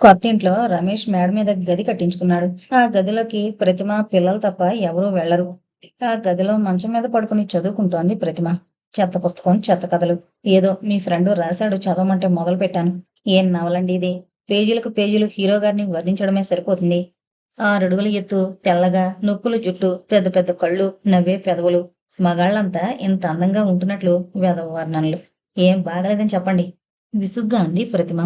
కొత్త ఇంట్లో రమేష్ మేడ మీద గది కట్టించుకున్నాడు. ఆ గదిలోకి ప్రతిమ పిల్లలు తప్ప ఎవరూ వెళ్ళరు ఆ గదిలో మంచం మీద పడుకుని చదువుకుంటోంది ప్రతిమ. చెత్త పుస్తకం చెత్త కథలు. ఏదో మీ ఫ్రెండ్ రాశాడు చదవమంటే మొదలు పెట్టాను ఏం నవలండి ఇది? పేజీలకు పేజీలు హీరో గారిని వర్ణించడమే సరిపోతుంది. ఆరడుగుల ఎత్తు తెల్లగా నొక్కులు జుట్టు పెద్ద పెద్ద కళ్ళు నవ్వే పెదవులు. మగాళ్ళంతా ఇంత అందంగా ఉంటున్నట్లు వెదవ వర్ణనలు. ఏం బాగలేదని చెప్పండి. విసుగ్గా అంది ప్రతిమ.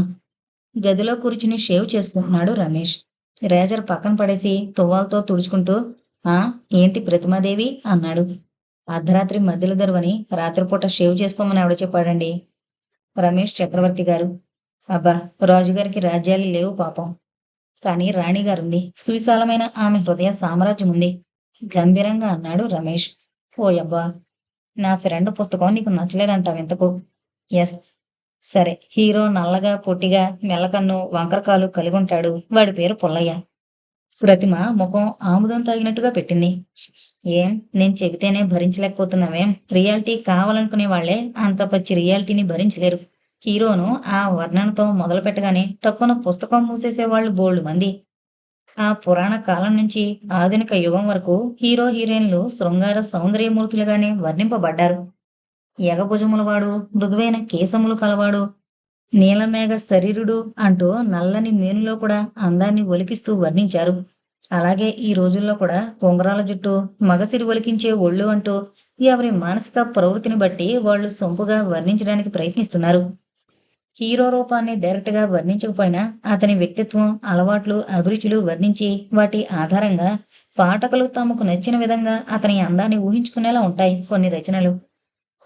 గదిలో కూర్చుని షేవ్ చేసుకుంటున్నాడు రమేష్. రేజర్ పక్కన పడేసి తువ్వాలతో తుడుచుకుంటూ ఆ ఏంటి ప్రతిమాదేవి? అన్నాడు. అర్ధరాత్రి మధ్యలో దరువని రాత్రిపూట షేవ్ చేసుకోమని ఆవిడ చెప్పాడండి. రమేష్ చక్రవర్తి గారు అబ్బా రాజుగారికి రాజ్యాలు లేవు పాపం. కానీ రాణిగారుంది సువిశాలమైన ఆమె హృదయ సామ్రాజ్యం ఉంది. గంభీరంగా అన్నాడు రమేష్. ఓ అబ్బా నా ఫ్రెండ్ పుస్తకం నీకు నచ్చలేదంటావు ఎంతకు ఎస్ సరే హీరో నల్లగా పొట్టిగా మెల్లకన్ను వంకరకాలు కలిగి ఉంటాడు వాడి పేరు పుల్లయ్య. ప్రతిమ ముఖం ఆముదం తాగినట్టుగా పెట్టింది. ఏం? నేను చెబితేనే భరించలేకపోతున్నావేం? రియాలిటీ కావాలనుకునే వాళ్ళే అంత పచ్చి రియాలిటీని భరించలేరు. హీరోను ఆ వర్ణనతో మొదలు పెట్టగానే టక్కున పుస్తకం మూసేసేవాళ్ళు బోల్డు మంది. ఆ పురాణ కాలం నుంచి ఆధునిక యుగం వరకు హీరో హీరోయిన్లు శృంగార సౌందర్యమూర్తులుగానే వర్ణింపబడ్డారు. ఎగభుజములవాడు మృదువైన కేశములు కలవాడు నీలమేఘ శరీరుడు అంటూ నల్లని మేనులో కూడా అందాన్ని ఒలికిస్తూ వర్ణించారు. అలాగే ఈ రోజుల్లో కూడా ఉంగరాల జుట్టు మగసిరి ఒలికించే ఒళ్ళు అంటూ ఎవరి మానసిక ప్రవృత్తిని బట్టి వాళ్ళు సొంపుగా వర్ణించడానికి ప్రయత్నిస్తున్నారు. హీరో రూపాన్ని డైరెక్ట్గా వర్ణించకపోయినా అతని వ్యక్తిత్వం అలవాట్లు అభిరుచులు వర్ణించి వాటి ఆధారంగా పాఠకులు తమకు నచ్చిన విధంగా అతని అందాన్ని ఊహించుకునేలా ఉంటాయి కొన్ని రచనలు.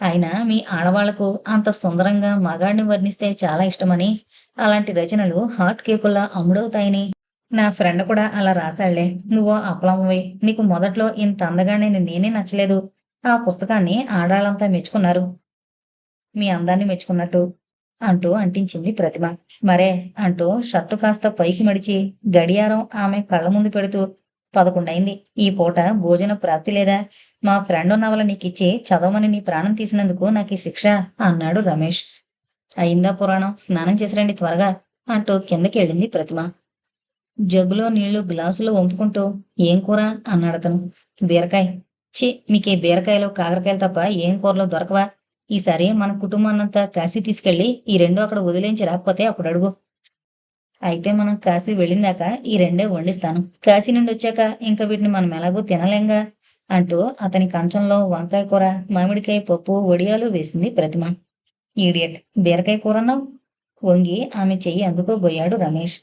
అయినా మీ ఆడవాళ్ళకు అంత సుందరంగా మగాడిని వర్ణిస్తే చాలా ఇష్టమని అలాంటి రచనలు హాట్ కేకుల్లా అమ్ముడవుతాయని. నా ఫ్రెండ్ కూడా అలా రాశాళ్ళే నువ్వు అప్పలమ్మవి నీకు మొదట్లో ఇంత అందగానే నేనే నచ్చలేదు. ఆ పుస్తకాన్ని ఆడాళ్ళంతా మెచ్చుకున్నారు. మీ అందాన్ని మెచ్చుకున్నట్టు అంటూ అంటించింది ప్రతిమ మరే అంటూ షర్టు కాస్త పైకి మడిచి గడియారం ఆమె కళ్ళ ముందు పెడుతూ పదకొండైంది. ఈ పూట భోజన ప్రాప్తి లేదా? మా ఫ్రెండ్ నవల ఇచ్చి చదవమని నీ ప్రాణం తీసినందుకు నాకు ఈ శిక్ష అన్నాడు రమేష్. అయిందా పురాణం? స్నానం చేసిరండి త్వరగా అంటూ కిందకి వెళ్ళింది ప్రతిమ. జగ్గులో నీళ్ళు గ్లాసులో వంపుకుంటూ ఏం కూర? అన్నాడు అతను. బీరకాయ. చి మీకే బీరకాయలు కాకరకాయలు తప్ప ఏం కూరలో దొరకవా? ఈసారి మన కుటుంబాన్నంతా కాశీ తీసుకెళ్ళి ఈ రెండు అక్కడ వదిలేంచి రాకపోతే అప్పుడు అడుగు. అయితే మనం కాశీ వెళ్ళిందాక ఈ రెండే వండిస్తాను. కాశీ నుండి వచ్చాక ఇంకా వీటిని మనం ఎలాగో తినలేంగా? అంటూ అతని కంచంలో వంకాయ కూర మామిడికాయ పప్పు వడియాలు వేసింది ప్రతిమ. ఈడియట్ బీరకాయ కూరన్నావు? వంగి ఆమె చెయ్యి అందుకోబోయాడు రమేష్.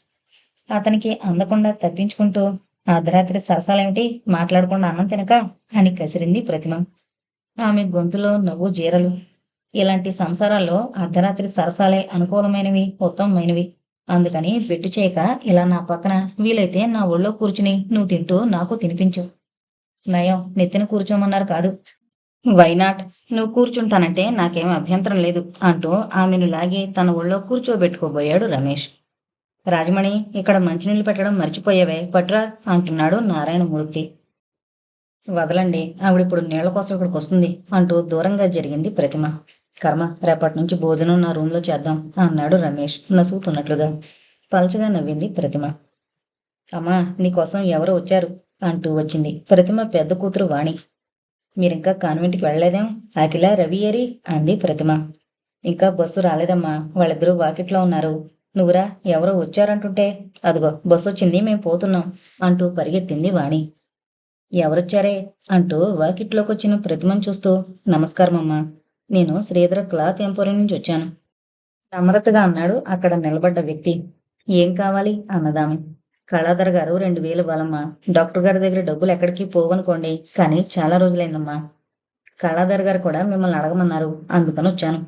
అతనికి అందకుండా తప్పించుకుంటూ అర్ధరాత్రి సరసాలేమిటి మాట్లాడకుండా అన్నం తినక అని కసిరింది ప్రతిమ. ఆమె గొంతులో నవ్వు జీరలు. ఇలాంటి సంసారాల్లో అర్ధరాత్రి సరసాలే అనుకూలమైనవి ఉత్తమమైనవి. అందుకని పెట్టు చేయక ఇలా నా పక్కన వీలైతే నా ఒళ్ళో కూర్చుని నువ్వు తింటూ నాకు తినిపించు. నయం నెత్తిన కూర్చోమన్నారు కాదు. వైనాట్ నువ్వు కూర్చుంటానంటే నాకేం అభ్యంతరం లేదు అంటూ ఆమెను లాగి తన ఒళ్ళో కూర్చోబెట్టుకోబోయాడు రమేష్. రాజమణి ఇక్కడ మంచినీళ్ళు పెట్టడం మర్చిపోయావే పట్రా అంటున్నాడు నారాయణమూర్తి వదలండి ఆవిడిప్పుడు నీళ్ళ కోసం ఇక్కడికి వస్తుంది అంటూ దూరంగా జరిగింది ప్రతిమ. కర్మ రేపటి నుంచి భోజనం నా రూమ్లో చేద్దాం అన్నాడు రమేష్ నసుగుతున్నట్లుగా. పలచగా నవ్వింది ప్రతిమ. అమ్మా నీకోసం ఎవరో వచ్చారు. అంటూ వచ్చింది. ప్రతిమ పెద్ద కూతురు వాణి. మీరింకా కాన్వెంట్కి వెళ్ళలేదేం? అఖిల రవి ఏరి అంది ప్రతిమ. ఇంకా బస్సు రాలేదమ్మా. వాళ్ళిద్దరూ వాకిట్లో ఉన్నారు. నువ్వురా ఎవరో వచ్చారంటుంటే అదిగో బస్సు వచ్చింది మేం పోతున్నాం అంటూ పరిగెత్తింది వాణి. ఎవరొచ్చారే? అంటూ వాకిట్లోకి వచ్చిన ప్రతిమను చూస్తూ నమస్కారం అమ్మా. నేను శ్రీధర క్లాత్ ఎంపోరియం నుంచి వచ్చాను. నమ్రతగా అన్నాడు అక్కడ నిలబడ్డ వ్యక్తి. ఏం కావాలి? అన్నదామె. కళాధర్ గారు రెండు వేలు ఇవ్వాలమ్మా. డాక్టర్ గారి దగ్గర డబ్బులు ఎక్కడికి పోవనుకోండి. కానీ చాలా రోజులైందమ్మా. కళాధర్ గారు కూడా మిమ్మల్ని అడగమన్నారు. అందుకని వచ్చాను.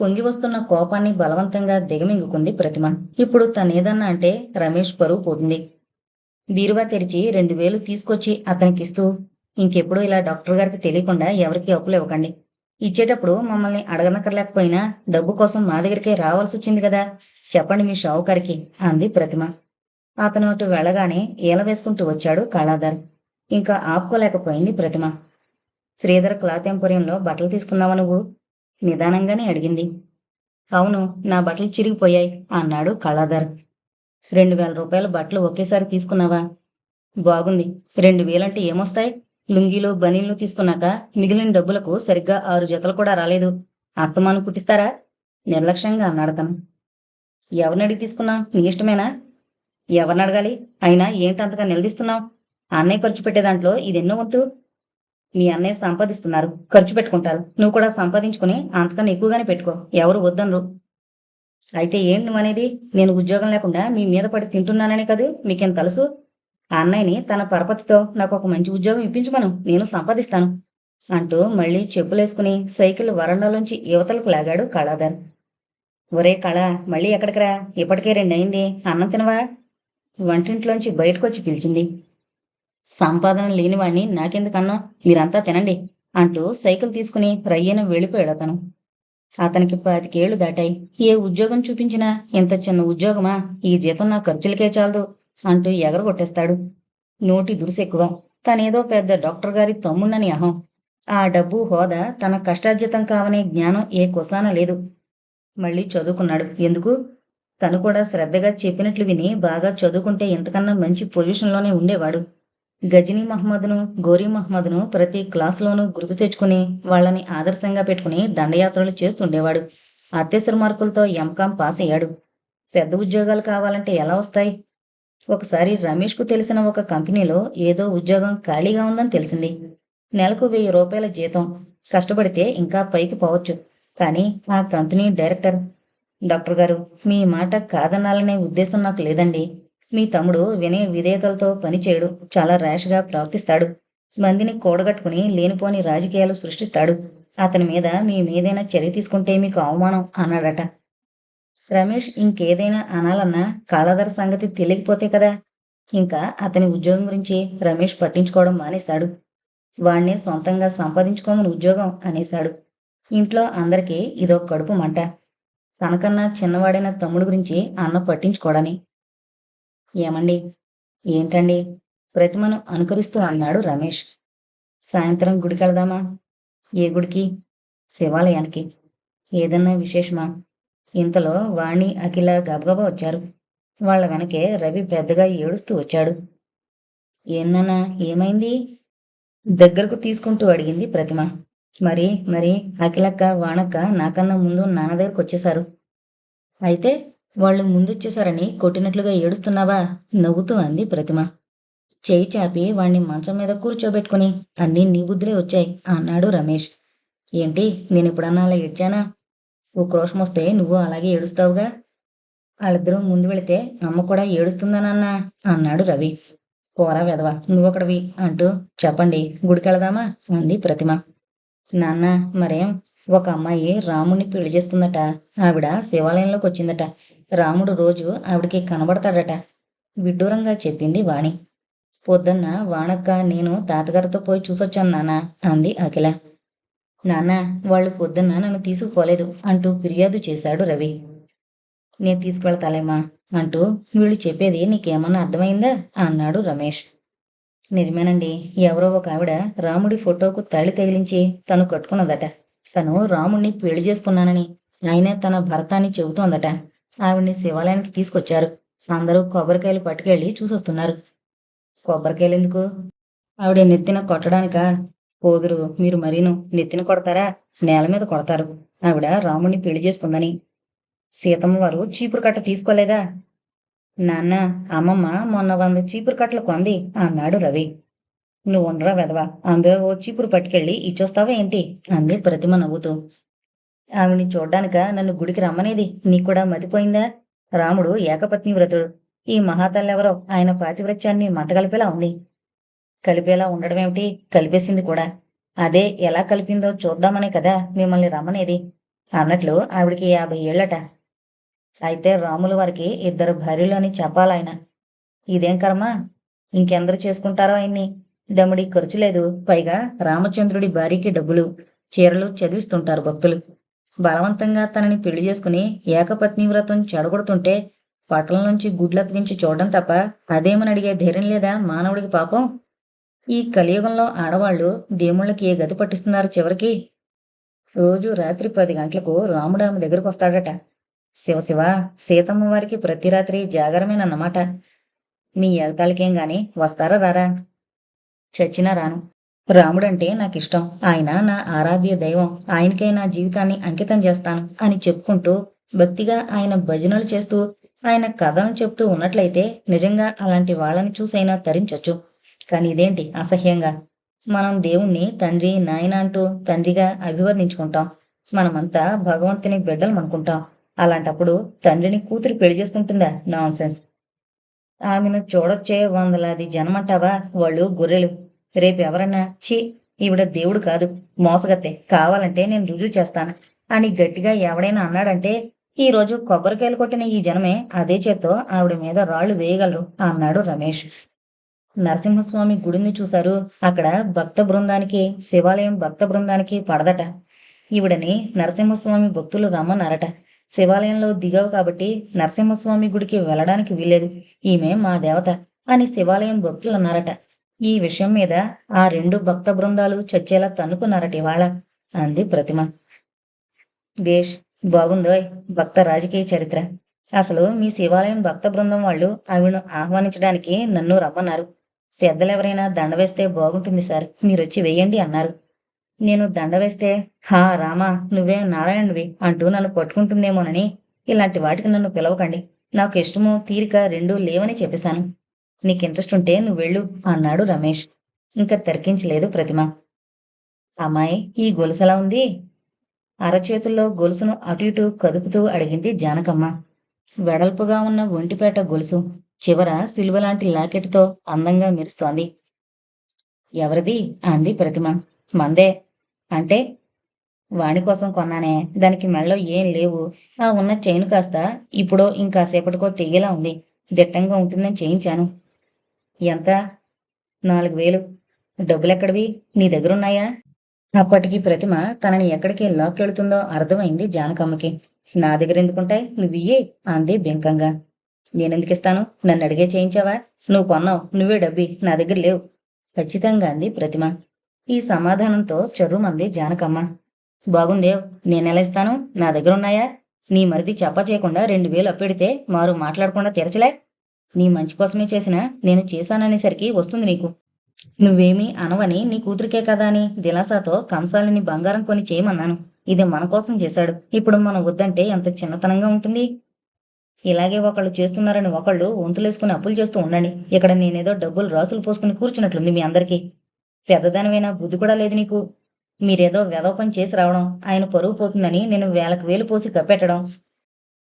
పొంగి వస్తున్న కోపాన్ని బలవంతంగా దిగమింగుకుంది ప్రతిమ. ఇప్పుడు తనేదన్నా అంటే రమేష్ పరువు పోతుంది. బీరువా తెరిచి రెండు వేలు తీసుకొచ్చి అతనికిస్తూ ఇంకెప్పుడు ఇలా డాక్టర్ గారికి తెలియకుండా ఎవరికి అప్పులు ఇవ్వకండి. ఇచ్చేటప్పుడు మమ్మల్ని అడగనక్కర్లేకపోయినా డబ్బు కోసం మా దగ్గరికే రావాల్సి వచ్చింది కదా. చెప్పండి మీ షావుకారికి అంది ప్రతిమ. అతను అటు వెళ్ళగానే ఈల వేసుకుంటూ వచ్చాడు కళాధర్. ఇంకా ఆపుకోలేకపోయింది ప్రతిమ. శ్రీధర్ క్లాత్ ఎంపోరియంలో బట్టలు తీసుకున్నావా నువ్వు? నిదానంగానే అడిగింది. అవును నా బట్టలు చిరిగిపోయాయి అన్నాడు కళాధర్. రెండు వేల రూపాయల బట్టలు ఒకేసారి తీసుకున్నావా? బాగుంది. రెండు వేలంటే ఏమొస్తాయి? లుంగీలు బనీలు తీసుకున్నాక మిగిలిన డబ్బులకు సరిగ్గా ఆరు జతలు కూడా రాలేదు. అస్తమాను కుట్టిస్తారా? నిర్లక్ష్యంగా అన్నాడు తను ఎవరిని అడిగి తీసుకున్నావు? నీ ఇష్టమేనా? ఎవరిని అడగాలి? అయినా ఏంటంతగా నిలదీస్తున్నావు? అన్నయ్య ఖర్చు పెట్టే దాంట్లో ఇది ఎన్నో వంతు. మీ అన్నయ్య సంపాదిస్తున్నారు. ఖర్చు పెట్టుకుంటారు. నువ్వు కూడా సంపాదించుకుని అంతకన్నా ఎక్కువగానే పెట్టుకో. ఎవరు వద్దనరు. అయితే ఏంటి నువ్వు అనేది నేను ఉద్యోగం లేకుండా మీ మీద పడి తింటున్నానని కదూ? మీకేం తెలుసు? ఆ అన్నయ్యని తన పరపతితో నాకు ఒక మంచి ఉద్యోగం ఇప్పించమను నేను సంపాదిస్తాను. అంటూ మళ్ళీ చెప్పులేసుకుని సైకిల్ వరండాలోంచి యువతలకు లాగాడు కళాధర్. ఒరే కళ మళ్ళీ ఎక్కడికి రా? ఇప్పటికే రెండు అయింది అన్నం తినవా? వంటింట్లోంచి బయటకొచ్చి పిలిచింది. సంపాదన లేనివాణ్ణి నాకెందుకన్నా? మీరంతా తినండి అంటూ సైకిల్ తీసుకుని రయ్యను వెళ్ళిపోయాడు అతను. అతనికి పాతికేళ్ళు దాటాయి. ఏ ఉద్యోగం చూపించినా ఇంత చిన్న ఉద్యోగమా? ఈ జీతం నా ఖర్చులకే చాలదు అంటూ ఎగరగొట్టేస్తాడు. నోటి దురుసెక్కువ తనేదో పెద్ద డాక్టర్ గారి తమ్ముణ్ణని అహం. ఆ డబ్బు హోదా తన కష్టార్జితం కావనే జ్ఞానం ఏ కొసాన లేదు. మళ్ళీ చదువుకున్నాడు. ఎందుకు? తను కూడా శ్రద్ధగా చెప్పినట్లు విని బాగా చదువుకుంటే ఇంతకన్నా మంచి పొజిషన్లోనే ఉండేవాడు. గజనీ మహమ్మద్ను గోరీ మహమ్మద్ను ప్రతి క్లాస్లోనూ గుర్తు తెచ్చుకుని వాళ్ళని ఆదర్శంగా పెట్టుకుని దండయాత్రలు చేస్తుండేవాడు. అత్యవసర మార్కులతో ఎంకాం పాస్ అయ్యాడు. పెద్ద ఉద్యోగాలు కావాలంటే ఎలా వస్తాయి? ఒకసారి రమేష్కు తెలిసిన ఒక కంపెనీలో ఏదో ఉద్యోగం ఖాళీగా ఉందని తెలిసింది. నెలకు వెయ్యి రూపాయల జీతం. కష్టపడితే ఇంకా పైకి పోవచ్చు. కానీ ఆ కంపెనీ డైరెక్టర్ డాక్టర్ గారు మీ మాట కాదనాలనే ఉద్దేశం నాకు లేదండి. మీ తమ్ముడు వినయ విధేయతలతో పనిచేయడు చాలా ర్యాష్గా ప్రవర్తిస్తాడు. మందిని కూడగట్టుకుని లేనిపోని రాజకీయాలు సృష్టిస్తాడు. అతని మీద మీ మీదైనా చర్య తీసుకుంటే మీకు అవమానం అన్నాడట. రమేష్ ఇంకేదైనా అనాలన్నా కాళాధర సంగతి తెలియకపోతే కదా? ఇంకా అతని ఉద్యోగం గురించి రమేష్ పట్టించుకోవడం మానేశాడు. వాణ్ణి సొంతంగా సంపాదించుకోమని ఉద్యోగం అనేశాడు. ఇంట్లో అందరికీ ఇదో కడుపు మంట. తనకన్నా చిన్నవాడైన తమ్ముడు గురించి అన్న పట్టించుకోడని. ఏమండి? ఏంటండి? ప్రతిమను అనుకరిస్తూ అన్నాడు రమేష్. సాయంత్రం గుడికి వెళదామా? ఏ గుడికి? శివాలయానికి. ఏదన్నా విశేషమా? ఇంతలో వాణి అఖిల గబగబా వచ్చారు. వాళ్ళ వెనకే రవి పెద్దగా ఏడుస్తూ వచ్చాడు. ఏన్నన్నా ఏమైంది? దగ్గరకు తీసుకుంటూ అడిగింది ప్రతిమ. మరి మరి అఖిలక్క వాణక్క నాకన్నా ముందు నాన్న దగ్గరకు వచ్చేశారు. అయితే వాళ్ళు ముందొచ్చేశారని కొట్టినట్లుగా ఏడుస్తున్నావా? నవ్వుతూ అంది ప్రతిమ. చేయి చాపి వాణ్ణి మంచం మీద కూర్చోబెట్టుకుని అన్నీ నీ బుద్ధులే వచ్చాయి అన్నాడు రమేష్. ఏంటి నేను ఎప్పుడన్నా అలా ఏడ్చానా? ఓ క్రోషం వస్తే నువ్వు అలాగే ఏడుస్తావుగా? వాళ్ళిద్దరూ ముందు వెళితే అమ్మ కూడా ఏడుస్తుందనన్నా అన్నాడు రవి. పోరా వెదవా నువ్వొకడివి అంటూ చెప్పండి గుడికెళదామా? అంది ప్రతిమ. నాన్న మరేం? ఒక అమ్మాయి రాముణ్ణి పెళ్ళి చేసుకుందట. ఆవిడ శివాలయంలోకి వచ్చిందట. రాముడు రోజు ఆవిడికి కనబడతాడట. విడ్డూరంగా చెప్పింది వాణి. పొద్దున్న వాణక్క నేను తాతగారితో పోయి చూసొచ్చాను నాన్న అంది అఖిల. నాన్న వాళ్ళు పొద్దున్న నన్ను తీసుకుపోలేదు అంటూ ఫిర్యాదు చేశాడు రవి. నేను తీసుకువెళ్తాలేమా అంటూ వీళ్ళు చెప్పేది నీకేమన్నా అర్థమైందా? అన్నాడు రమేష్. నిజమేనండి. ఎవరో ఒక ఆవిడ రాముడి ఫోటోకు తల్లి తగిలించి తను కట్టుకున్నదట. తను రాముణ్ణి పెళ్ళి చేసుకున్నానని ఆయనే తన భర్త అని చెబుతోందట. ఆవిడ్ని శివాలయానికి తీసుకొచ్చారు. అందరూ కొబ్బరికాయలు పట్టుకెళ్ళి చూసొస్తున్నారు. కొబ్బరికాయలు ఎందుకు? ఆవిడ నెత్తిన కొట్టడానికా? పోదురు మీరు మరీను. నెత్తిన కొడతారా? నేల మీద కొడతారు. ఆవిడ రాముణ్ణి పెళ్ళి చేసుకుందని. సీతమ్మ వారు చీపురు కట్ట తీసుకోలేదా? నాన్న అమ్మమ్మ మొన్న వంద చీపురు కట్టలు కొంది అన్నాడు రవి. నువ్వు ఉండరా వెదవా అందులో ఓ చీపురు పట్టుకెళ్ళి ఇచ్చొస్తావా ఏంటి? అంది ప్రతిమ నవ్వుతూ. ఆవిని చూడ్డానిక నన్ను గుడికి రమ్మనేది? నీకు కూడా మతిపోయిందా? రాముడు ఏకపత్ని వ్రతుడు. ఈ మహాతల్లెవరో ఆయన పాతివ్రత్యాన్ని మంటగలిపేలా ఉంది. కలిపేలా ఉండడమేమిటి? కలిపేసింది కూడా. అదే ఎలా కలిపిందో చూద్దామనే కదా మిమ్మల్ని రమ్మనేది అన్నట్లు ఆవిడికి యాభై ఏళ్ళట అయితే రాముల వారికి ఇద్దరు భార్యలు అని చెప్పాలాయన ఇదేం కర్మ? ఇంకెందరు చేసుకుంటారో ఆయన్ని? దమ్ముడి ఖర్చు లేదు. పైగా రామచంద్రుడి భార్యకి డబ్బులు చీరలు చదివిస్తుంటారు భక్తులు. బలవంతంగా తనని పెళ్ళి చేసుకుని ఏకపత్ని వ్రతం చెడగొడుతుంటే పట్టణం నుంచి గుడ్లప్పగించి చూడడం తప్ప అదేమని అడిగే ధైర్యం లేదా మానవుడికి పాపం? ఈ కలియుగంలో ఆడవాళ్ళు దేవుళ్ళకి ఏ గతి పట్టిస్తున్నారు చివరికి? రోజు రాత్రి పది గంటలకు రాముడు ఆమె దగ్గరకు వస్తాడట. శివశివ సీతమ్మ వారికి ప్రతి రాత్రి జాగరమేనన్నమాట. మీ ఎగతాళికేం గాని వస్తారా రారా? చచ్చినా రాను. రాముడంటే నాకిష్టం. ఆయన నా ఆరాధ్య దైవం. ఆయనకే నా జీవితాన్ని అంకితం చేస్తాను అని చెప్పుకుంటూ భక్తిగా ఆయన భజనలు చేస్తూ ఆయన కథలను చెప్తూ ఉన్నట్లయితే నిజంగా అలాంటి వాళ్ళని చూసైనా తరించొచ్చు. కానీ ఇదేంటి అసహ్యంగా? మనం దేవుణ్ణి తండ్రి నాయన అంటూ తండ్రిగా అభివర్ణించుకుంటాం. మనమంతా భగవంతుని బిడ్డలు అనుకుంటాం అలాంటప్పుడు తండ్రిని కూతురు పెళ్ళి చేసుకుంటుందా? నాన్ ఆమెను చూడొచ్చే వందలాది జనమంటావా వాళ్ళు గొర్రెలు? రేపు ఎవరన్నా ఛీ ఈవిడ దేవుడు కాదు మోసగత్తే కావాలంటే నేను రుజువు చేస్తాను అని గట్టిగా ఎవడైనా అన్నాడంటే ఈ రోజు కొబ్బరికాయలు కొట్టిన ఈ జనమే అదే చేత్తో ఆవిడ మీద రాళ్ళు వేయగలరు అన్నాడు రమేష్. నరసింహస్వామి గుడిని చూశారు. అక్కడ భక్త బృందానికి శివాలయం భక్త బృందానికి పడదట. ఈవిడని నరసింహస్వామి భక్తులు రమ్మన్నారట. శివాలయంలో దిగావు కాబట్టి నరసింహస్వామి గుడికి వెళ్ళడానికి వీలేదు ఈమె మా దేవత అని శివాలయం భక్తులు అన్నారట. ఈ విషయం మీద ఆ రెండు భక్త బృందాలు చచ్చేలా తన్నుకున్నారట ఇవాళ అంది ప్రతిమ. దేశ్ బాగుందోయ్ భక్త రాజకీయ చరిత్ర. అసలు మీ శివాలయం భక్త బృందం వాళ్ళు ఆవిడను ఆహ్వానించడానికి నన్ను రమ్మన్నారు. పెద్దలెవరైనా దండ వేస్తే బాగుంటుంది సార్ మీరొచ్చి వెయ్యండి అన్నారు. నేను దండ వేస్తే హా రామా నువ్వే నారాయణవి అంటూ నన్ను పట్టుకుంటుందేమోనని ఇలాంటి వాటికి నన్ను పిలవకండి. నాకు ఇష్టమో తీరిక రెండూ లేవని చెప్పేశాను. నీకు ఇంట్రెస్ట్ ఉంటే నువ్వు వెళ్ళు అన్నాడు రమేష్. ఇంకా తర్కించలేదు ప్రతిమ. అమ్మాయి ఈ గొలుసలా ఉంది? అరచేతుల్లో గొలుసును అటు ఇటు కదుపుతూ అడిగింది జానకమ్మ. వెడల్పుగా ఉన్న ఒంటిపేట గొలుసు చివర సిలువలాంటి లాకెట్తో అందంగా మెరుస్తోంది. ఎవరిది? అంది ప్రతిమ. మందే అంటే వాణి కోసం కొన్నానే దానికి మెళ్ళో ఏం లేవు. ఆ ఉన్న చైన్ కాస్త ఇప్పుడో ఇంకాసేపటికో తెగేలా ఉంది. దిట్టంగా ఉంటుందని చేయించాను. ఎంత? నాలుగు వేలు. డబ్బులెక్కడివి? నీ దగ్గరున్నాయా? అప్పటికి ప్రతిమ తనని ఎక్కడికి లాక్కెళ్తుందో అర్థమైంది జానకమ్మకి. నా దగ్గర ఎందుకుంటాయి? నువ్వియ్యే అంది బెంకంగా. నేనెందుకిస్తాను? నన్ను అడిగే చేయించావా? నువ్వు కొన్నావు. నువ్వే డబ్బి. నా దగ్గర లేవు. ఖచ్చితంగా అంది ప్రతిమ. ఈ సమాధానంతో చర్రుమంది జానకమ్మ బాగుందేవ్ నేనెలా ఇస్తాను నా దగ్గర ఉన్నాయా నీ మరిది చెప్ప చేయకుండా రెండు వేలు అప్పెడితే మారు మాట్లాడకుండా తెరచలే? నీ మంచి కోసమే చేసినా నేను చేశాననేసరికి వస్తుంది నీకు. నువ్వేమీ అనవని నీ కూతురికే కదా అని దిలాసాతో కంసాలిని బంగారం కొని చేయమన్నాను. ఇది మన కోసం చేశాడు. ఇప్పుడు మనం వద్దంటే ఎంత చిన్నతనంగా ఉంటుంది? ఇలాగే ఒకళ్ళు చేస్తున్నారని ఒకళ్ళు వంతులేసుకుని అప్పులు చేస్తూ ఉండండి. ఇక్కడ నేనేదో డబ్బులు రాసులు పోసుకుని కూర్చున్నట్లుంది మీ అందరికీ. పెద్దదానివైనా బుద్ధి కూడా లేదు నీకు. మీరేదో వెదవ పని చేసి రావడం ఆయన పరువు పోతుందని నేను వేలకు వేలు పోసి కప్పెట్టడం.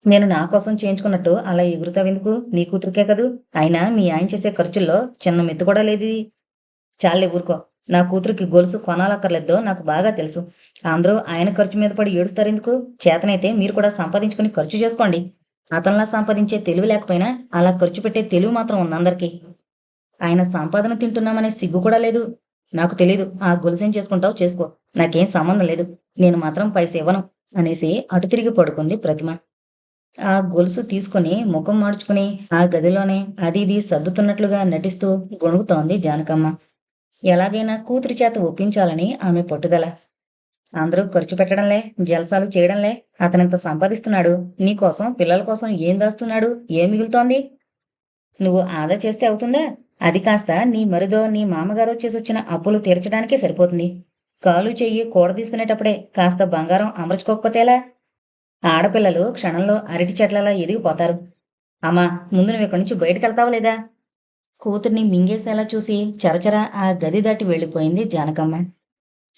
నేను నా కోసం చేయించుకున్నట్టు అలా ఎగురుతావెందుకు? నీ కూతురికే కదూ. అయినా మీ ఆయన చేసే ఖర్చుల్లో చిన్న మెత్తు కూడా లేదు. చాలే ఊరుకో. నా కూతురికి గొలుసు కొనాలక్కర్లేదో నాకు బాగా తెలుసు. అందరూ ఆయన ఖర్చు మీద పడి ఏడుస్తారెందుకు? చేతనైతే మీరు కూడా సంపాదించుకుని ఖర్చు చేసుకోండి. అతనిలా సంపాదించే తెలివి లేకపోయినా అలా ఖర్చు పెట్టే తెలివి మాత్రం ఉంది అందరికీ. ఆయన సంపాదన తింటున్నామనే సిగ్గు కూడా లేదు. నాకు తెలీదు. ఆ గొలుసేం చేసుకుంటావు? చేసుకో. నాకేం సంబంధం లేదు. నేను మాత్రం పైస ఇవ్వను అనేసి అటు తిరిగి పడుకుంది ప్రతిమ. ఆ గొలుసు తీసుకుని ముఖం మార్చుకుని ఆ గదిలోనే అది ఇది సర్దుతున్నట్లుగా నటిస్తూ గొణుగుతోంది జానకమ్మ. ఎలాగైనా కూతురి చేత ఒప్పించాలని ఆమె పట్టుదల. అందరూ ఖర్చు పెట్టడంలే జలసాలు చేయడంలే. అతనింత సంపాదిస్తున్నాడు. నీకోసం పిల్లల కోసం ఏం దాస్తున్నాడు? ఏం మిగులుతోంది? నువ్వు ఆదా చేస్తే అవుతుందా? అది కాస్త నీ మరిదో నీ మామగారు చేసి వచ్చిన అప్పులు తీర్చడానికే సరిపోతుంది. కాలు చెయ్యి కూడ తీసుకునేటప్పుడే కాస్త బంగారం అమర్చుకోకపోతేలా? ఆడపిల్లలు క్షణంలో అరటి చెట్లలా ఎదిగిపోతారు. అమ్మా ముందు నువ్వు ఇక్కడి నుంచి బయటకు వెళ్తావా లేదా? కూతుర్ని మింగేసేలా చూసి చరచర ఆ గది దాటి వెళ్ళిపోయింది జానకమ్మ.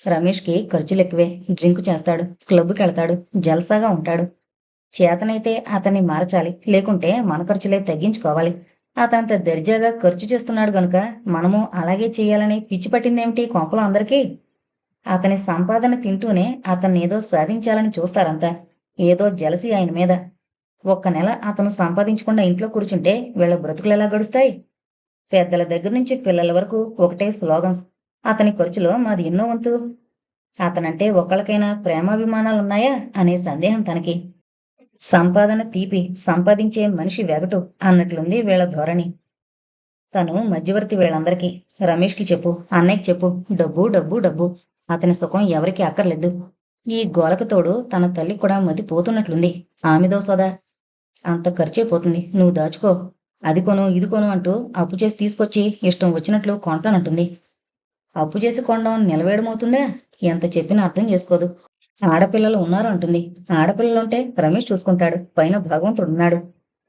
రమేష్కి ఖర్చులెక్కువే. డ్రింక్ చేస్తాడు క్లబ్కి వెళ్తాడు జల్సాగా ఉంటాడు. చేతనైతే అతన్ని మార్చాలి లేకుంటే మన ఖర్చులే తగ్గించుకోవాలి. అతనంత దర్జాగా ఖర్చు చేస్తున్నాడు గనుక మనము అలాగే చేయాలని పిచ్చి పట్టిందేమిటి కొంపలో అందరికీ? అతని సంపాదన తింటూనే అతన్ని ఏదో సాధించాలని చూస్తారంతా. ఏదో జలసి ఆయన మీద. ఒక్క నెల అతను సంపాదించకుండా ఇంట్లో కూర్చుంటే వీళ్ళ బ్రతుకులు ఎలా గడుస్తాయి? పెద్దల దగ్గర నుంచి పిల్లల వరకు ఒకటే స్లోగన్స్ అతని ఖర్చులో మాది ఎన్నో వంతు. అతనంటే ఒకళ్ళకైనా ప్రేమాభిమానాలున్నాయా అనే సందేహం తనకి. సంపాదన తీపి సంపాదించే మనిషి వెగటు అన్నట్లుంది వీళ్ళ ధోరణి. తను మధ్యవర్తి వీళ్ళందరికీ రమేష్కి చెప్పు అన్నయ్యకి చెప్పు డబ్బు డబ్బు డబ్బు. అతని సుఖం ఎవరికి అక్కర్లేదు. ఈ గోలకు తోడు తన తల్లి కూడా మతి పోతున్నట్లుంది ఆమెదో సోదా. అంత ఖర్చైపోతుంది నువ్వు దాచుకో. అది కొను ఇది కొను అంటూ అప్పు చేసి తీసుకొచ్చి ఇష్టం వచ్చినట్లు కొంటానంటుంది. అప్పు చేసి కొనడం నిలవేయడమవుతుందా? ఎంత చెప్పినా అర్థం చేసుకోదు. ఆడపిల్లలు ఉన్నారు అంటుంది. ఆడపిల్లలుంటే రమేష్ చూసుకుంటాడు. పైన భగవంతుడు ఉన్నాడు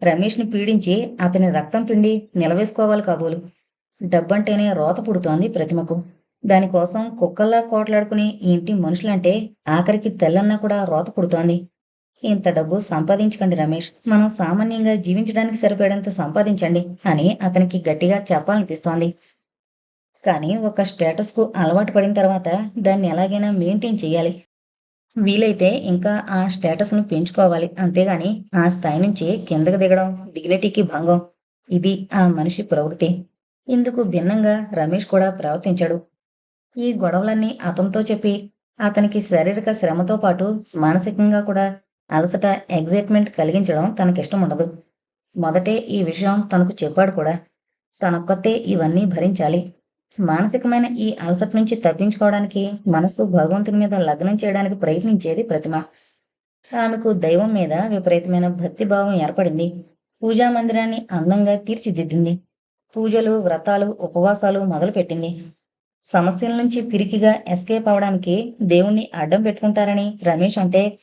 రమేష్ని పీడించి అతని రక్తం పిండి నిలవేసుకోవాలి కాబోలు. డబ్బంటేనే రోత పుడుతోంది ప్రతిమకు. దానికోసం కుక్కల్లా కోట్లాడుకుని ఇంటి మనుషులంటే ఆఖరికి తెల్లన్నా కూడా రోత పుడుతోంది. ఇంత డబ్బు సంపాదించకండి రమేష్. మనం సామాన్యంగా జీవించడానికి సరిపడేంత సంపాదించండి అని అతనికి గట్టిగా చెప్పాలనిపిస్తోంది. కానీ ఒక స్టేటస్కు అలవాటు పడిన తర్వాత దాన్ని ఎలాగైనా మెయింటైన్ చేయాలి. వీలైతే ఇంకా ఆ స్టేటస్ను పెంచుకోవాలి. అంతేగాని ఆ స్థాయి నుంచి కిందకు దిగడం డిగ్నిటీకి భంగం. ఇది ఆ మనిషి ప్రవృత్తి. ఇందుకు భిన్నంగా రమేష్ కూడా ప్రవర్తించాడు. ఈ గొడవలన్నీ అతనితో చెప్పి అతనికి శారీరక శ్రమతో పాటు మానసికంగా కూడా అలసట ఎగ్జైట్మెంట్ కలిగించడం తనకిష్టం ఉండదు. మొదటే ఈ విషయం తనకు చెప్పాడు కూడా. తనొక్కతే ఇవన్నీ భరించాలి. మానసికమైన ఈ అలసట నుంచి తప్పించుకోవడానికి మనస్సు భగవంతుని మీద లగ్నం చేయడానికి ప్రయత్నించేది ప్రతిమ. ఆమెకు దైవం మీద విపరీతమైన భక్తి భావం ఏర్పడింది. పూజా మందిరాన్ని అందంగా తీర్చిదిద్దింది. పూజలు వ్రతాలు ఉపవాసాలు మొదలుపెట్టింది. సమస్యల నుంచి పిరికిగా ఎస్కేప్ అవడానికి దేవుణ్ణి అడ్డం పెట్టుకుంటారని రమేష్ అంటే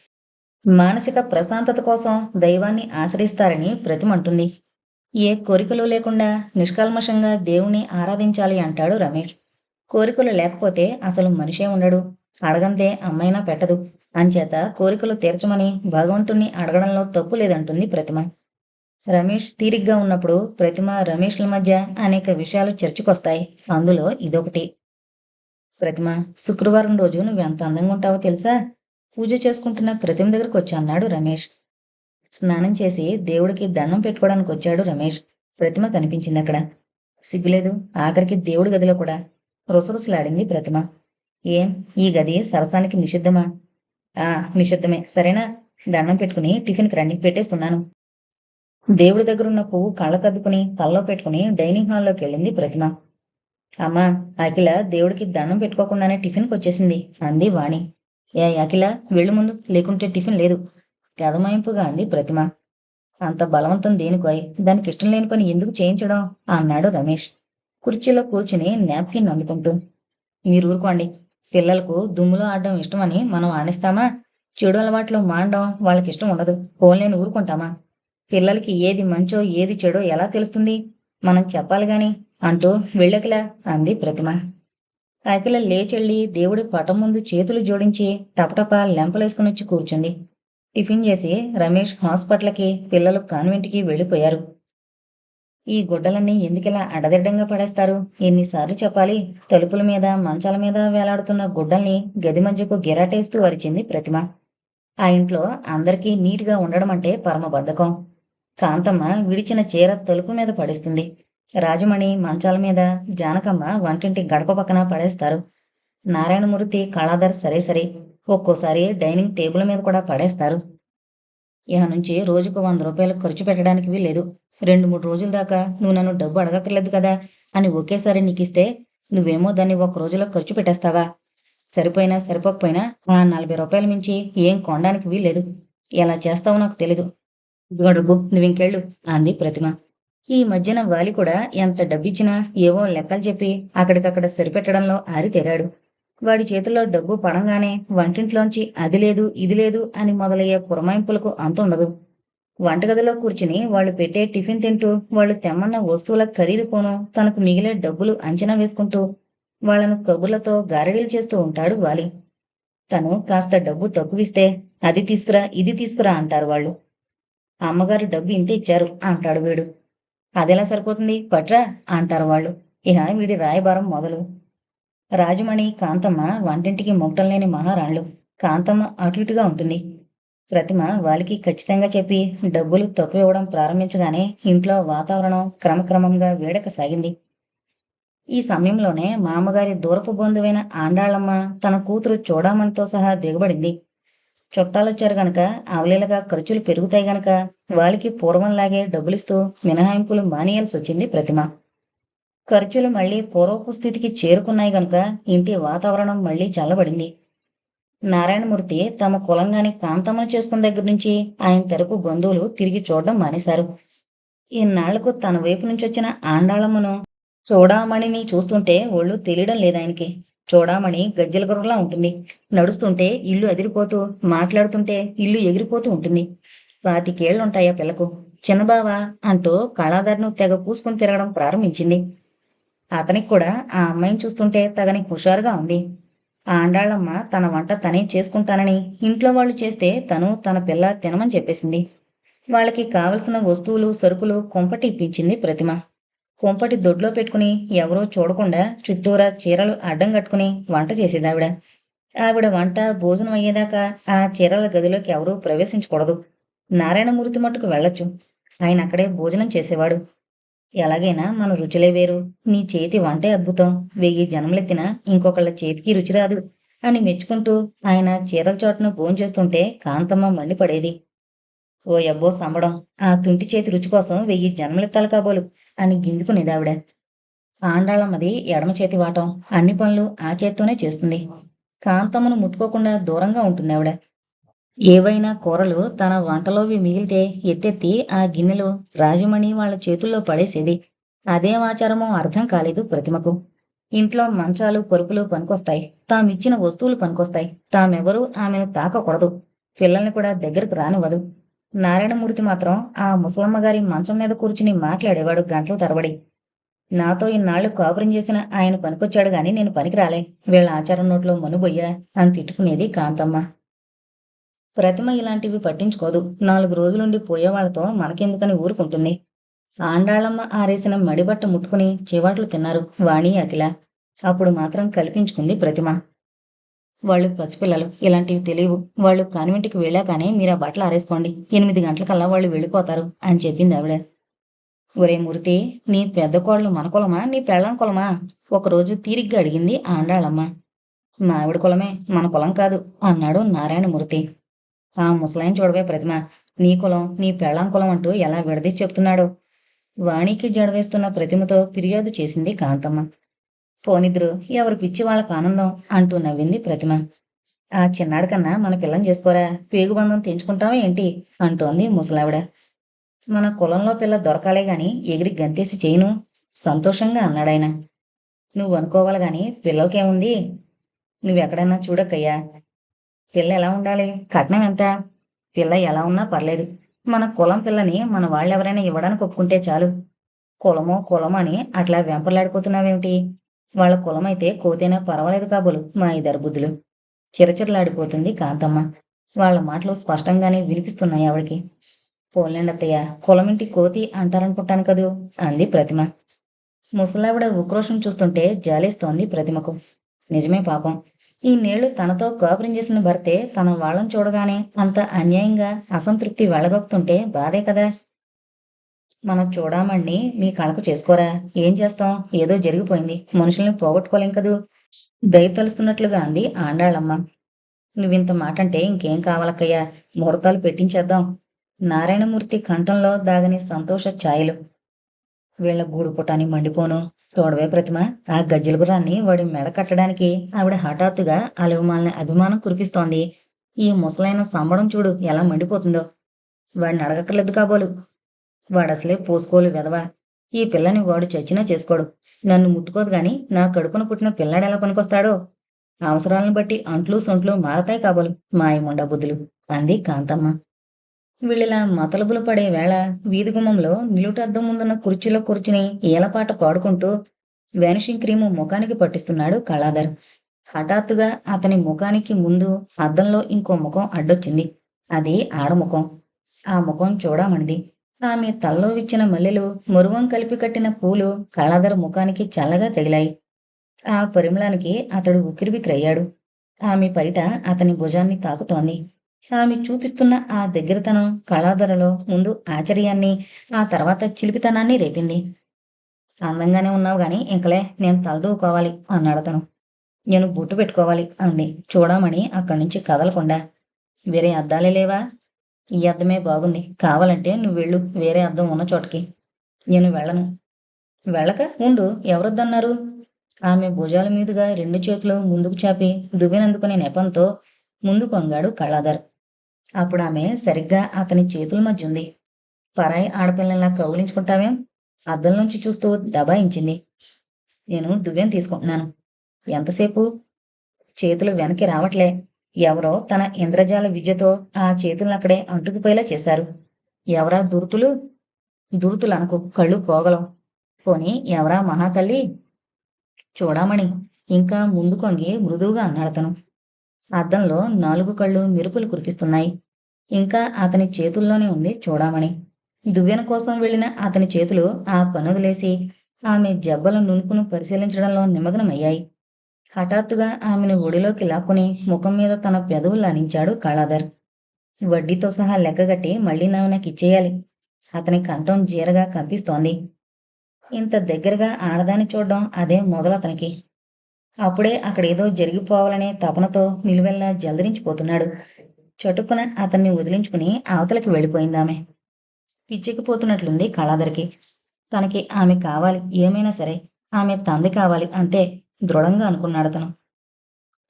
మానసిక ప్రశాంతత కోసం దైవాన్ని ఆశ్రయిస్తారని ప్రతిమంటుంది ఏ కోరికలు లేకుండా నిష్కల్మషంగా దేవుణ్ణి ఆరాధించాలి అంటాడు రమేష్. కోరికలు లేకపోతే అసలు మనిషే ఉండడు. అడగంతే అమ్మైనా పెట్టదు. అంచేత కోరికలు తీర్చమని భగవంతుణ్ణి అడగడంలో తప్పు లేదంటుంది ప్రతిమ. రమేష్ తీరిగ్గా ఉన్నప్పుడు ప్రతిమ రమేష్ల మధ్య అనేక విషయాలు చర్చకొస్తాయి. అందులో ఇదొకటి. ప్రతిమ శుక్రవారం రోజు నువ్వు ఎంత అందంగా ఉంటావో తెలుసా? పూజ చేసుకుంటున్న ప్రతిమ దగ్గరకు వచ్చి అన్నాడు రమేష్. స్నానం చేసి దేవుడికి దండం పెట్టుకోవడానికి వచ్చాడు రమేష్. ప్రతిమ కనిపించింది అక్కడ. సిగ్గులేదు. ఆఖరికి దేవుడి గదిలో కూడా. రుసరుసలాడింది ప్రతిమ. ఏం? ఈ గది సరసానికి నిషిద్ధమా? ఆ నిషిద్ధమే. సరేనా? దండం పెట్టుకుని టిఫిన్కి రండి. పెట్టేస్తున్నాను. దేవుడి దగ్గర ఉన్న పువ్వు కళ్ళకద్దుకుని కళ్ళలో పెట్టుకుని డైనింగ్ హాల్లోకి వెళ్ళింది ప్రతిమ. అమ్మా అఖిల దేవుడికి దండం పెట్టుకోకుండానే టిఫిన్కి వచ్చేసింది అంది వాణి. ఏ అఖిల వెళ్ళు ముందు. లేకుంటే టిఫిన్ లేదు. గదమాయింపుగా అంది ప్రతిమ. అంత బలవంతం దేనికోయ్? దానికి ఇష్టం లేని పని ఎందుకు చేయించడం? అన్నాడు రమేష్. కుర్చీలో కూర్చుని నాప్కిన్ అందుకుంటూ మీరు ఊరుకోండి పిల్లలకు దుమ్ములో ఆడడం ఇష్టమని మనం ఆనిస్తామా చెడు అలవాట్లు మాండడం వాళ్ళకి ఇష్టం ఉండదు. పోన్లేని ఊరుకుంటామా? పిల్లలకి ఏది మంచో ఏది చెడో ఎలా తెలుస్తుంది? మనం చెప్పాలి గాని అంటూ వెళ్ళకిలా అంది ప్రతిమ. అఖిల లేచెళ్ళి దేవుడి పటం ముందు చేతులు జోడించి టపటప లెంపలేసుకుని వచ్చి కూర్చుంది. టిఫిన్ చేసి రమేష్ హాస్పిటల్కి పిల్లలు కాన్వెంట్కి వెళ్ళిపోయారు. ఈ గుడ్డలన్నీ ఎందుకిలా అడదిడ్డంగా పడేస్తారు? ఎన్నిసార్లు చెప్పాలి? తలుపుల మీద మంచాల మీద వేలాడుతున్న గుడ్డల్ని గది మధ్యకు గిరాటేస్తూ అరిచింది ప్రతిమ. ఆ ఇంట్లో అందరికీ నీట్గా ఉండడం అంటే పరమబద్ధకం. కాంతమ్మ విడిచిన చీర తలుపు మీద పడేస్తుంది. రాజమణి మంచాల మీద జానకమ్మ వంటింటి గడప పక్కన పడేస్తారు. నారాయణమూర్తి కళాధర్ సరే సరే ఒక్కోసారి డైనింగ్ టేబుల్ మీద కూడా పడేస్తారు. ఇహ నుంచి రోజుకు వంద రూపాయలు ఖర్చు పెట్టడానికి వీల్లేదు. రెండు మూడు రోజుల దాకా నువ్వు నన్ను డబ్బు అడగక్కర్లేదు కదా అని ఒకేసారి నీకిస్తే నువ్వేమో దాన్ని ఒక రోజులో ఖర్చు పెట్టేస్తావా? సరిపోయినా సరిపోకపోయినా ఆ నలభై రూపాయలు మించి ఏం కొనడానికి వీల్లేదు. ఎలా చేస్తావో నాకు తెలీదు. ఇదిగో నువ్వింకెళ్ళు అంది ప్రతిమ. ఈ మధ్యన వాలి కూడా ఎంత డబ్బిచ్చినా ఏవో లెక్కలు చెప్పి అక్కడికక్కడ సరిపెట్టడంలో ఆరితేరాడు. వాడి చేతిలో డబ్బు పడంగానే వంటింట్లోంచి అది లేదు ఇది లేదు అని మొదలయ్యే పురమాయింపులకు అంతుండదు వంటగదిలో కూర్చుని వాళ్ళు పెట్టే టిఫిన్ తింటూ వాళ్ళు తెమ్మన్న వస్తువుల ఖరీదు పోను తనకు మిగిలే డబ్బులు అంచనా వేసుకుంటూ వాళ్ళను కబుర్లతో గారడీలు చేస్తూ ఉంటాడు వాలి. తను కాస్త డబ్బు తక్కువిస్తే అది తీసుకురా ఇది తీసుకురా అంటారు వాళ్ళు. అమ్మగారు డబ్బు ఇంత ఇచ్చారు అంటాడు వీడు. అదెలా సరిపోతుంది? పట్రా అంటారు వాళ్ళు. ఇహ వీడి రాయబారం మొదలు. రాజమణి కాంతమ్మ వంటింటికి మొగ్గలేని లేని మహారాణులు. కాంతమ్మ అటు ఇటుగా ఉంటుంది. ప్రతిమ వాళ్ళకి ఖచ్చితంగా చెప్పి డబ్బులు తక్కువ ఇవ్వడం ప్రారంభించగానే ఇంట్లో వాతావరణం క్రమక్రమంగా వేడక సాగింది. ఈ సమయంలోనే మామగారి దూరపు బంధువైన ఆండాళ్ళమ్మ తన కూతురు చూడమనితో సహా దిగబడింది. చుట్టాలొచ్చారు గనక అవలీలగా ఖర్చులు పెరుగుతాయి గనక వాళ్ళకి పూర్వంలాగే డబ్బులిస్తూ మినహాయింపులు మానేయాల్సి వచ్చింది ప్రతిమ. ఖర్చులు మళ్ళీ పూర్వపు స్థితికి చేరుకున్నాయి గనుక ఇంటి వాతావరణం మళ్ళీ చల్లబడింది. నారాయణమూర్తి తమ కులంగాని కాంతమ్మ చేసుకున్న దగ్గర నుంచి ఆయన తరపు బంధువులు తిరిగి చూడడం మానేశారు. ఇన్నాళ్ళకు తన వైపు నుంచి వచ్చిన ఆండాళమ్మను చూడామణిని చూస్తుంటే ఒళ్ళు తెలియడం లేదు ఆయనకి. చూడామణి గజ్జల గుర్రలా ఉంటుంది. నడుస్తుంటే ఇల్లు అదిరిపోతూ మాట్లాడుతుంటే ఇల్లు ఎగిరిపోతూ ఉంటుంది. పాతికేళ్ళుంటాయా పిల్లకు. చిన్నబావ అంటూ కళాదారును తెగ పూసుకుని తిరగడం ప్రారంభించింది. అతనికి కూడా ఆ అమ్మాయిని చూస్తుంటే తగని హుషారుగా ఉంది. ఆ అండాళ్ళమ్మ తన వంట తనే చేసుకుంటానని ఇంట్లో వాళ్ళు చేస్తే తను తన పిల్ల తినమని చెప్పేసింది. వాళ్ళకి కావలసిన వస్తువులు సరుకులు కొంపటి ఇప్పించింది ప్రతిమ. కొంపటి దొడ్లో పెట్టుకుని ఎవరో చూడకుండా చుట్టూరా చీరలు అడ్డం కట్టుకుని వంట చేసేది ఆవిడ. ఆవిడ వంట భోజనం అయ్యేదాకా ఆ చీరల గదిలోకి ఎవరూ ప్రవేశించకూడదు. నారాయణమూర్తి మట్టుకు వెళ్ళొచ్చు. ఆయన అక్కడే భోజనం చేసేవాడు. ఎలాగైనా మన రుచులే వేరు. నీ చేతి వంటే అద్భుతం. వెయ్యి జన్మలెత్తినా ఇంకొకళ్ళ చేతికి రుచి రాదు అని మెచ్చుకుంటూ ఆయన చీరల చోటను భోంచేస్తుంటే కాంతమ్మ మండిపడేది ఓ యబ్బో సంబడం ఆ తుంటి చేతి రుచి కోసం వెయ్యి జన్మలెత్తాలి కాబోలు అని గిండుకునేది ఆవిడ. ఆండాళమ్మది ఎడమ చేతి వాటం. అన్ని పనులు ఆ చేత్తోనే చేస్తుంది. కాంతమ్మను ముట్టుకోకుండా దూరంగా ఉంటుంది ఆవిడ. ఏవైనా కూరలు తన వంటలోవి మిగిలితే ఎత్తెత్తి ఆ గిన్నెలు రాజమణి వాళ్ళ చేతుల్లో పడేసేది. అదేం ఆచారమో అర్థం కాలేదు ప్రతిమకు. ఇంట్లో మంచాలు పరుపులు పనికొస్తాయి. తామిచ్చిన వస్తువులు పనికొస్తాయి. తామెవరూ ఆమెను తాకకూడదు. పిల్లల్ని కూడా దగ్గరకు రానివ్వదు. నారాయణమూర్తి మాత్రం ఆ ముసలమ్మ గారి మంచం మీద కూర్చుని మాట్లాడేవాడు గంటలు తరబడి. నాతో ఇన్నాళ్ళు కాపురం చేసిన ఆయన పనికొచ్చాడు గాని నేను పనికి రాలే వీళ్ళ ఆచారం నోట్లో మనుబొయ్యా అని తిట్టుకునేది కాంతమ్మ. ప్రతిమ ఇలాంటివి పట్టించుకోదు. నాలుగు రోజులుండి పోయేవాళ్ళతో మనకెందుకని ఊరుకుంటుంది. ఆండాళమ్మ ఆరేసిన మడిబట్ట ముట్టుకుని చివాట్లు తిన్నారు వాణి అఖిల. అప్పుడు మాత్రం కల్పించుకుంది ప్రతిమ. వాళ్ళు పసిపిల్లలు. ఇలాంటివి తెలియవు. వాళ్ళు కాన్వెంట్కి వెళ్ళాకనే మీరు ఆ బట్టలు ఆరేసుకోండి. ఎనిమిది గంటలకల్లా వాళ్ళు వెళ్ళిపోతారు అని చెప్పింది ఆవిడ. ఒరే మూర్తి నీ పెద్ద కోళ్ళు మన కులమా? నీ పెళ్ళం కులమా? ఒకరోజు తీరిగ్గా అడిగింది ఆండాళమ్మ మా ఆవిడ కులమే మన కులం కాదు అన్నాడు నారాయణమూర్తి. ఆ ముసలాయన చూడవే ప్రతిమ నీ కులం నీ పెళ్ళాం కులం అంటూ ఎలా విడదీసి చెప్తున్నాడు? వాణికి జడవేస్తున్న ప్రతిమతో ఫిర్యాదు చేసింది కాంతమ్మ. పోనిద్రు ఎవరు పిచ్చి వాళ్ళకు ఆనందం అంటూ నవ్వింది ప్రతిమ. ఆ చిన్నాడి కన్నా మన పిల్లని చేసుకోరా పేగుబంధం తెంచుకుంటావా ఏంటి? అంటోంది ముసలావిడ. మన కులంలో పిల్ల దొరకాలే గాని ఎగిరి గంతేసి చేయను సంతోషంగా అన్నాడాయన. నువ్వు అనుకోవాలి గాని పిల్లలకేముంది? నువ్వెక్కడైనా చూడక్కయ్యా పిల్ల ఎలా ఉండాలి? కట్నం ఎంత? పిల్ల ఎలా ఉన్నా పర్లేదు. మన కులం పిల్లని మన వాళ్ళెవరైనా ఇవ్వడానికి ఒప్పుకుంటే చాలు. కులమో కులమో అని అట్లా వెంపర్లాడిపోతున్నావేమిటి? వాళ్ళ కులమైతే కోతేనా పర్వాలేదు కాబోలు మా ఇద్దరు బుద్ధులు. చిరచిరలాడిపోతుంది కాంతమ్మ. వాళ్ళ మాటలు స్పష్టంగానే వినిపిస్తున్నాయి ఆవిడకి. పోలేండత్తయ్య కులమింటి కోతి అంటారనుకుంటాను కదూ? అంది ప్రతిమ. ముసలావిడ ఉక్రోషం చూస్తుంటే జాలేస్తోంది ప్రతిమకు. నిజమే పాపం. ఈ నీళ్ళు తనతో కాపురం చేసిన భర్తే తన వాళ్ళని చూడగానే అంత అన్యాయంగా అసంతృప్తి వెళ్ళగొక్కుతుంటే బాధే కదా. మనం చూడమండి మీ కళకు చేసుకోరా. ఏం చేస్తాం? ఏదో జరిగిపోయింది. మనుషుల్ని పోగొట్టుకోలేం కదూ. దయ తలుస్తున్నట్లుగా అంది ఆండాళ్ళమ్మ. నువ్వింత మాట అంటే ఇంకేం కావాలక్కయ్యా? ముహూర్తాలు పెట్టించేద్దాం. నారాయణమూర్తి కంఠంలో దాగని సంతోష ఛాయలు. వీళ్ళ గూడు పుటాని మండిపోను. చూడవే ప్రతిమ. ఆ గజ్జలపురాన్ని వాడి మెడ కట్టడానికి ఆవిడ హఠాత్తుగా అలవమాలని అభిమానం కురిపిస్తోంది. ఈ ముసలైన సంబడం చూడు ఎలా మండిపోతుందో. వాడిని అడగక్కర్లేదు కాబోలు. వాడసలే పోసుకోలు వెదవా. ఈ పిల్లని వాడు చచ్చినా చేసుకోడు. నన్ను ముట్టుకోదు గాని నా కడుపున పుట్టిన పిల్లాడు ఎలా పనికొస్తాడో. అవసరాలను బట్టి అంట్లు సొంట్లు మారతాయి కాబోలు. మాయముండ బుద్ధులు. అంది కాంతమ్మ. వీళ్ళిలా మతలుబులు పడే వేళ వీధి గుమ్మంలో నిలుటద్దం ముందున్న కుర్చీలో కూర్చుని ఏలపాట పాడుకుంటూ వ్యానిషింగ్ క్రీము ముఖానికి పట్టిస్తున్నాడు కళాధర్. హఠాత్తుగా అతని ముఖానికి ముందు అద్దంలో ఇంకో ముఖం అడ్డొచ్చింది. అది ఆడముఖం ఆ ముఖం చూడమండి ఆమె తల్లో విచ్చిన మల్లెలు మురువం కలిపి కట్టిన పూలు కళాధర్ ముఖానికి చల్లగా తగిలాయి. ఆ పరిమళానికి అతడు ఉక్కిరిబిక్రయ్యాడు ఆమె పైట అతని భుజాన్ని తాకుతోంది. ఆమె చూపిస్తున్న ఆ దగ్గరతనం కళాధరలో ముందు ఆశ్చర్యాన్ని ఆ తర్వాత చిలిపితనాన్ని రేపింది. అందంగానే ఉన్నావు గాని ఇంకలే నేను తలదూకోవాలి అన్నాడు అతను. నేను బొట్టు పెట్టుకోవాలి అంది. చూడమని అక్కడి నుంచి కదలకుండా. వేరే అద్దాలే లేవా? ఈ అద్దమే బాగుంది. కావాలంటే నువ్వు వెళ్ళు. వేరే అద్దం ఉన్న చోటకి. నేను వెళ్ళను. వెళ్ళక? ఉండు. ఎవరొద్దన్నారు? ఆమె భుజాల మీదుగా రెండు చేతులు ముందుకు చాపి దువ్వెనందుకునే నెపంతో ముందుకు అంగాడు కళాధర్. అప్పుడు ఆమె సరిగ్గా అతని చేతుల మధ్య ఉంది. పరాయి ఆడపిల్లలా కౌలించుకుంటావేం అద్దం నుంచి చూస్తూ దబాయించింది. నేను దువ్యం తీసుకుంటున్నాను. ఎంతసేపు? చేతులు వెనక్కి రావట్లే. ఎవరో తన ఇంద్రజాల విద్యతో ఆ చేతులను అక్కడే అంటుకుపోయేలా చేశారు. ఎవరా దురుతులు? దురుతులు అనుకో. కళ్ళు పోగలం. పోని ఎవరా మహాతల్లి చూడమణి. ఇంకా ముందు కొంగి మృదువుగా అన్నాడతను. అద్దంలో నాలుగు కళ్ళు మెరుపులు కురిపిస్తున్నాయి. ఇంకా అతని చేతుల్లోనే ఉంది చూడమని దువ్వెన కోసం వెళ్ళిన అతని చేతులు ఆ పనులేసి ఆమె జబ్బల నునుపును పరిశీలించడంలో నిమగ్నమయ్యాయి. హఠాత్తుగా ఆమెను ఒడిలోకి లాక్కుని ముఖం మీద తన పెదవులు లానించాడు కళాధర్. వడ్డీతో సహా లెక్కగట్టి మళ్ళీ నావి నాకు ఇచ్చేయాలి. అతని కంఠం జీరగా కంపిస్తోంది. ఇంత దగ్గరగా ఆడదాన్ని చూడడం అదే మొదలతనికి. అప్పుడే అక్కడేదో జరిగిపోవాలనే తపనతో నిలువెల్లా జలదరించిపోతున్నాడు చటుక్కున అతన్ని వదిలించుకుని అవతలకి వెళ్ళిపోయిందామె పిచ్చెక్కిపోతున్నట్లుంది కళాదరికి తనకి ఆమె కావాలి ఏమైనా సరే ఆమె తంది కావాలి అంతే దృఢంగా అనుకున్నాడు తను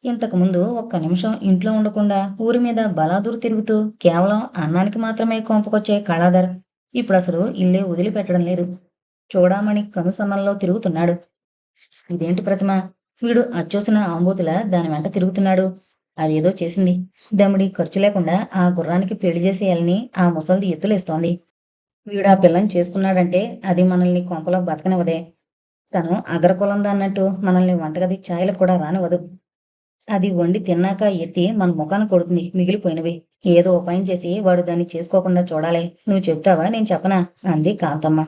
ఇంతకుముందు ఒక్క నిమిషం ఇంట్లో ఉండకుండా ఊరి మీద బలాదూరు తిరుగుతూ కేవలం అన్నానికి మాత్రమే కొంపకొచ్చే కళాధర్ ఇప్పుడు అసలు ఇల్లే వదిలిపెట్టడం లేదు. చూడామణి కనుసన్నంలో తిరుగుతున్నాడు. ఇదేంటి ప్రతిమ? వీడు అచ్చోసిన ఆంబోతుల దాని వెంట తిరుగుతున్నాడు. అదేదో చేసింది. దమ్ముడి ఖర్చు లేకుండా ఆ గుర్రానికి పెళ్ళి చేసేయాలని ఆ ముసలిది ఎత్తులేస్తోంది వీడు ఆ పిల్లని చేసుకున్నాడంటే అది మనల్ని కొంపలో బతకనివ్వదే. తను అగ్రకులందా అన్నట్టు మనల్ని వంటగది ఛాయలకు కూడా రానివ్వదు. అది వండి తిన్నాక ఎత్తి మన ముఖాన కొడుతుంది. మిగిలిపోయినవి. ఏదో ఉపాయం చేసి వాడు దాన్ని చేసుకోకుండా చూడాలి. నువ్వు చెప్తావా? నేను చెప్పనా? అంది కాంతమ్మ.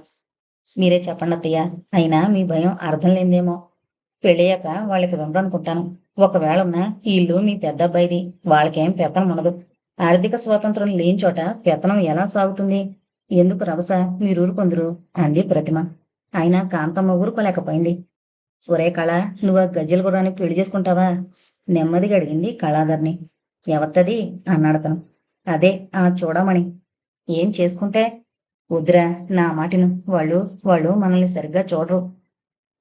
మీరే చెప్పండి అత్తయ్య అయినా మీ భయం అర్థం లేదేమో పెళ్ళయ్యాక వాళ్ళకి వినరనుకుంటాను. ఒకవేళ ఉన్న ఈ ఇల్లు మీ పెద్ద అబ్బాయిది వాళ్ళకేం పెత్తనం ఉండదు. ఆర్థిక స్వాతంత్రం లేని చోట పెత్తనం ఎలా సాగుతుంది? ఎందుకు రవస? మీరు కొందరు అంది ప్రతిమ. ఆయన కాంతమ్మ ఊరుకోలేకపోయింది. ఒరే కళ నువ్వు ఆ గజ్జలు కూడా పెళ్ళి చేసుకుంటావా? నెమ్మదిగా అడిగింది కళాధర్ని. ఎవత్తది? అన్నాడు తను. అదే ఆ చూడమని ఏం చేసుకుంటే? వద్దురా నా మాటిను. వాళ్ళు వాళ్ళు మనల్ని సరిగ్గా చూడరు.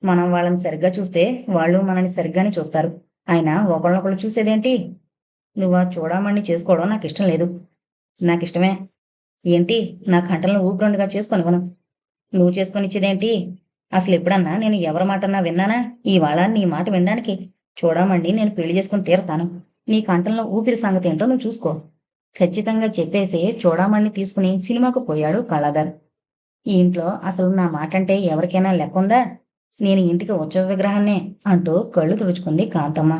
మనం వాళ్ళని సరిగ్గా చూస్తే వాళ్ళు మనల్ని సరిగ్గానే చూస్తారు. ఆయన ఒకళ్ళొకళ్ళు చూసేదేంటి? నువ్వు చూడమని చేసుకోవడం నాకు ఇష్టం లేదు. నాకు ఇష్టమే. ఏంటి? నా కంటలను ఊపిరండుగా చేసుకొని కొను. నువ్వు చేసుకొని ఇచ్చేదేంటి అసలు ఎప్పుడన్నా నేను ఎవరి మాటన్నా విన్నానా? ఇవాళ నీ మాట వినడానికి చూడమండి నేను పెళ్ళి చేసుకుని తీరతాను. నీ కంటంలో ఊపిరి సంగతి ఏంటో నువ్వు చూసుకో. ఖచ్చితంగా చెప్పేసి చూడమణ్ణి తీసుకుని సినిమాకు పోయాడు కళాధర్. ఈ ఇంట్లో అసలు నా మాట అంటే ఎవరికైనా లెక్కుందా? నేను ఇంటికి ఉత్సవ విగ్రహాన్నే అంటూ కళ్ళు తుడుచుకుంది కాంతమ్మ.